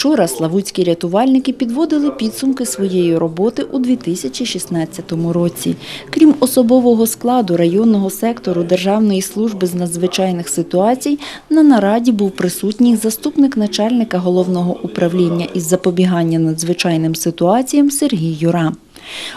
Вчора славутські рятувальники підводили підсумки своєї роботи у 2016 році. Крім особового складу районного сектору Державної служби з надзвичайних ситуацій, на нараді був присутній заступник начальника головного управління із запобігання надзвичайним ситуаціям Сергій Юра.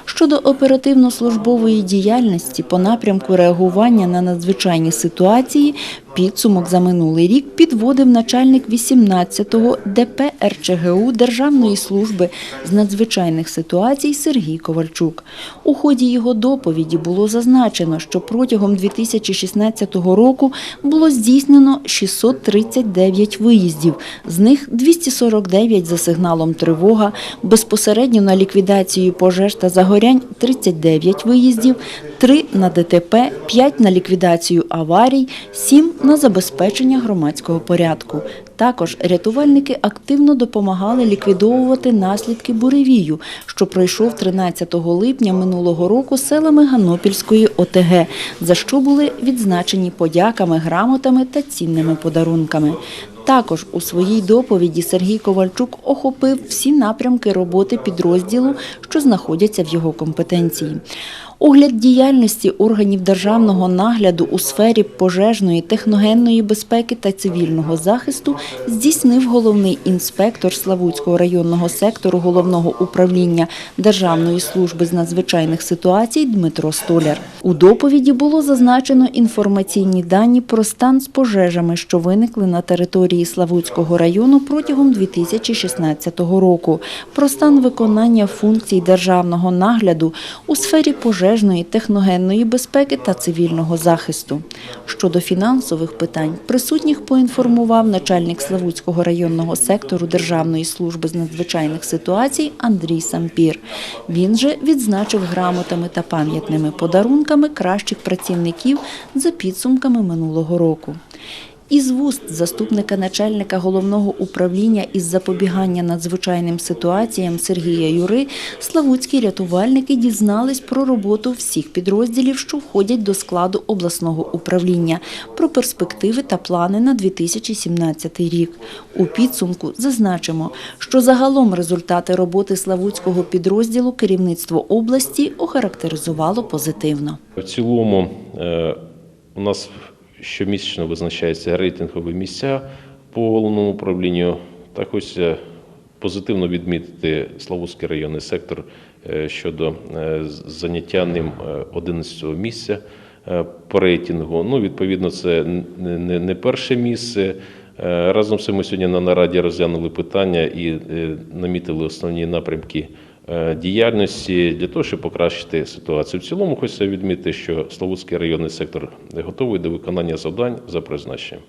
Щодо оперативно-службової діяльності по напрямку реагування на надзвичайні ситуації, підсумок за минулий рік підводив начальник 18-го ДП РЧГУ Державної служби з надзвичайних ситуацій Сергій Ковальчук. У ході його доповіді було зазначено, що протягом 2016 року було здійснено 639 виїздів, з них 249 за сигналом тривога, безпосередньо на ліквідацію пожеж та загорянь 39 виїздів, 3 на ДТП, 5 на ліквідацію аварій, 7 на забезпечення громадського порядку. Також рятувальники активно допомагали ліквідовувати наслідки буревію, що пройшов 13 липня минулого року селами Ганопільської ОТГ, за що були відзначені подяками, грамотами та цінними подарунками. Також у своїй доповіді Сергій Ковальчук охопив всі напрямки роботи підрозділу, що знаходяться в його компетенції. Огляд діяльності органів державного нагляду у сфері пожежної, техногенної безпеки та цивільного захисту здійснив головний інспектор Славутського районного сектору головного управління Державної служби з надзвичайних ситуацій Дмитро Столяр. У доповіді було зазначено інформаційні дані про стан з пожежами, що виникли на території Славутського району протягом 2016 року, про стан виконання функцій державного нагляду у сфері пожежної, техногенної безпеки та цивільного захисту. Щодо фінансових питань, присутніх поінформував начальник Славутського районного сектору Державної служби з надзвичайних ситуацій Андрій Сампір. Він же відзначив грамотами та пам'ятними подарунками кращих працівників за підсумками минулого року. Із вуст заступника начальника головного управління із запобігання надзвичайним ситуаціям Сергія Юри славутські рятувальники дізнались про роботу всіх підрозділів, що входять до складу обласного управління, про перспективи та плани на 2017 рік. У підсумку зазначимо, що загалом результати роботи славутського підрозділу керівництво області охарактеризувало позитивно. В цілому е, у нас щомісячно визначаються рейтингові місця по головному управлінню. Так ось е, позитивно відмітити Славутський районний сектор е, щодо е, заняття ним 11 місця по рейтингу. Ну, відповідно, це не- перше місце. Разом з цим ми сьогодні на нараді розглянули питання і намітили основні напрямки діяльності для того, щоб покращити ситуацію. В цілому хочеться відмітити, що Славутський районний сектор готовий до виконання завдань за призначенням.